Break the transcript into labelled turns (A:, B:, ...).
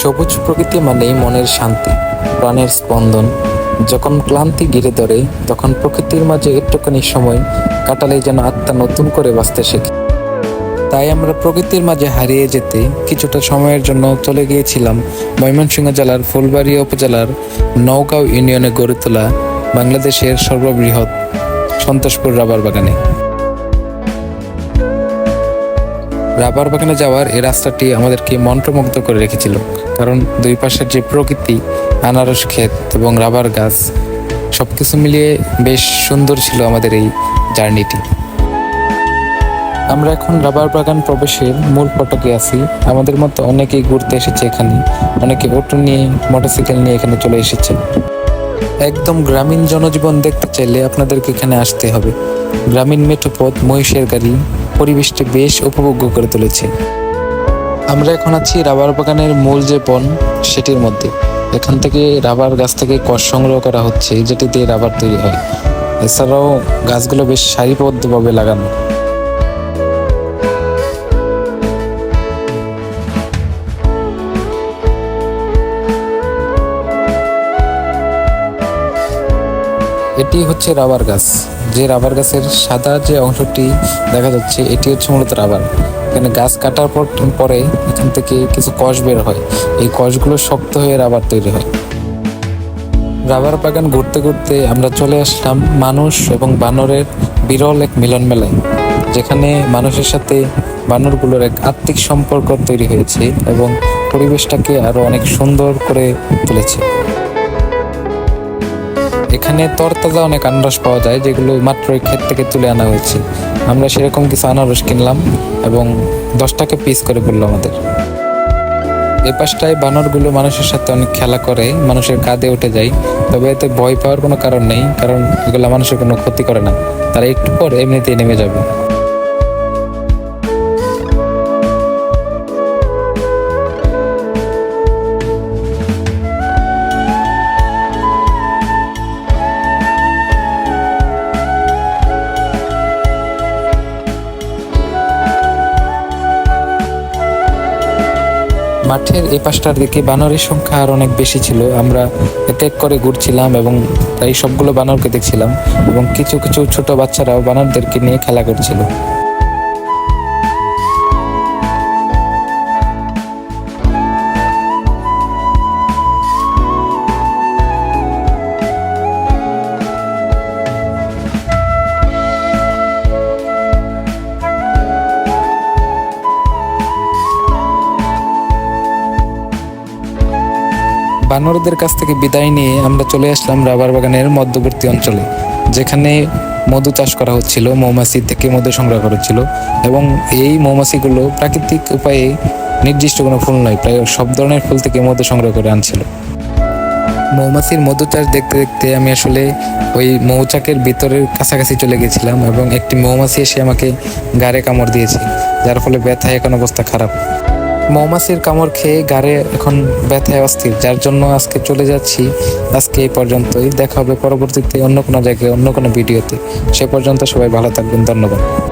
A: সবুজ প্রকৃতি মানেই মনের শান্তি, প্রাণের স্পন্দন। যখন ক্লান্তি ঘিরে ধরে, তখন প্রকৃতির মাঝে একটুখানি সময় কাটালে যেন আত্মা নতুন করে বাঁচতে শেখে। তাই আমরা প্রকৃতির মাঝে হারিয়ে যেতে কিছুটা সময়ের জন্য চলে গিয়েছিলাম ময়মনসিংহ জেলার ফুলবাড়ি উপজেলার নওগাঁও ইউনিয়নে গড়ে তোলা বাংলাদেশের সর্ববৃহৎ সন্তোষপুর রাবার বাগানে। রাবার বাগানে যাওয়ার এই রাস্তাটি আমাদেরকে মন্ত্রমুগ্ধ করে রেখেছিল। কারণ দুই পাশের যে প্রকৃতি, আনারস ক্ষেত এবং রাবার গাছ, সবকিছু মিলিয়ে বেশ সুন্দর ছিল আমাদের এই জার্নিটি। আমরা এখন রাবার বাগান প্রবেশের মূল ফটকে আছি। আমাদের মতো অনেকেই ঘুরতে এসেছে এখানে। অনেকে অটো নিয়ে, মোটরসাইকেল নিয়ে এখানে চলে এসেছে। একদম গ্রামীণ জনজীবন দেখতে চাইলে আপনাদেরকে এখানে আসতে হবে। গ্রামীণ মেঠোপথ মহিষের গাড়ি পরিবেশটি বেশ উপভোগ্য করে তুলেছে। আমরা এখন আছি রাবার বাগানের মূল যে বন, সেটির মধ্যে। এখান থেকে রাবার গাছ থেকে কষ সংগ্রহ করা হচ্ছে, যেটি দিয়ে রাবার তৈরি হয়। এছাড়াও গাছগুলো বেশ সারিবদ্ধভাবে লাগানো। এটি হচ্ছে রাবার গাছ। যে রাবার গাছের সাদা যে অংশটি দেখা যাচ্ছে, এটি হচ্ছে মূলত রাবার। এখানে গাছ কাটার পর, পরে এখান থেকে কিছু কষ বের হয়। এই কষগুলো শক্ত হয়ে রাবার তৈরি হয়। রাবার বাগান ঘুরতে ঘুরতে আমরা চলে আসলাম মানুষ এবং বানরের বিরল এক মিলন মেলায় যেখানে মানুষের সাথে বানরগুলোর এক আত্মিক সম্পর্ক তৈরি হয়েছে এবং পরিবেশটাকে আরও অনেক সুন্দর করে তুলেছে। এখানে তরতাজা অনেক আনারস পাওয়া যায়, যেগুলো মাত্র ক্ষেত থেকে তুলে আনা হয়েছে। আমরা সেরকম কিছু আনারস কিনলাম এবং দশ টাকা পিস করে পড়ল আমাদের। এ পাশটায় বানরগুলো মানুষের সাথে অনেক খেলা করে, মানুষের কাঁধে উঠে যায়। তবে এতে ভয় পাওয়ার কোনো কারণ নেই, কারণ এগুলো মানুষের কোনো ক্ষতি করে না। তারা একটু পর এমনিতেই নেমে যাবে। মাঠের এই পাশটার দিকে বানরের সংখ্যা আর অনেক বেশি ছিল। আমরা এক করে ঘুরছিলাম এবং তাই সবগুলো বানরকে দেখছিলাম এবং কিছু কিছু ছোট বাচ্চারাও বানরদেরকে নিয়ে খেলা করছিল। বানরদের কাছ থেকে বিদায় নিয়ে আমরা চলে আসলাম রাবার বাগানের মধ্যবর্তী অঞ্চলে, যেখানে মধু চাষ করা হচ্ছিল, মৌমাছি থেকে মধু সংগ্রহ করা হচ্ছিল এবং এই মৌমাছিগুলো প্রাকৃতিক উপায়ে নির্দিষ্ট কোনো ফুল নয়, প্রায় সব ধরনের ফুল থেকে মধু সংগ্রহ করে আনছিল। মৌমাছির মধু চাষ দেখতে দেখতে আমি আসলে ওই মৌচাকের ভিতরের কাছাকাছি চলে গেছিলাম এবং একটি মৌমাছি এসে আমাকে গাড়ে কামড় দিয়েছে, যার ফলে ব্যথায় এখন অবস্থা খারাপ। মৌমাছির কামড় খেয়ে গাড়ে এখন ব্যথায় অস্থির, যার জন্য আজকে চলে যাচ্ছি। আজকে এই পর্যন্তই। দেখা হবে পরবর্তীতে অন্য কোনো জায়গায়, অন্য কোনো ভিডিওতে। সে পর্যন্ত সবাই ভালো থাকবেন। ধন্যবাদ।